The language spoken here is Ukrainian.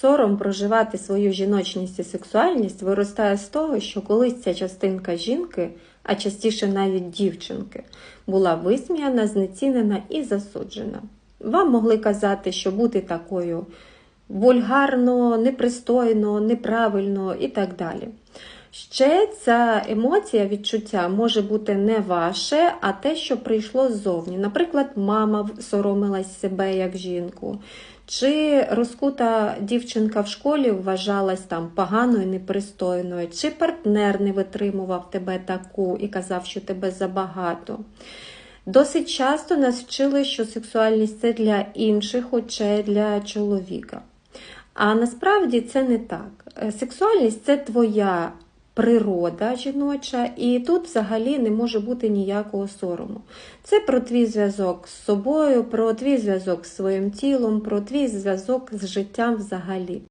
Сором проживати свою жіночність і сексуальність виростає з того, що колись ця частинка жінки, а частіше навіть дівчинки, була висміяна, знецінена і засуджена. Вам могли казати, що бути такою вульгарно, непристойно, неправильно і так далі. Ще ця емоція, відчуття може бути не ваше, а те, що прийшло ззовні. Наприклад, мама соромилась себе як жінку, чи розкута дівчинка в школі вважалась там поганою, непристойною, чи партнер не витримував тебе таку і казав, що тебе забагато. Досить часто нас вчили, що сексуальність це для інших очей для чоловіка. А насправді це не так. Е, Сексуальність це твоя природа жіноча, і тут взагалі не може бути ніякого сорому. Це про твій зв'язок з собою, про твій зв'язок з своїм тілом, про твій зв'язок з життям взагалі.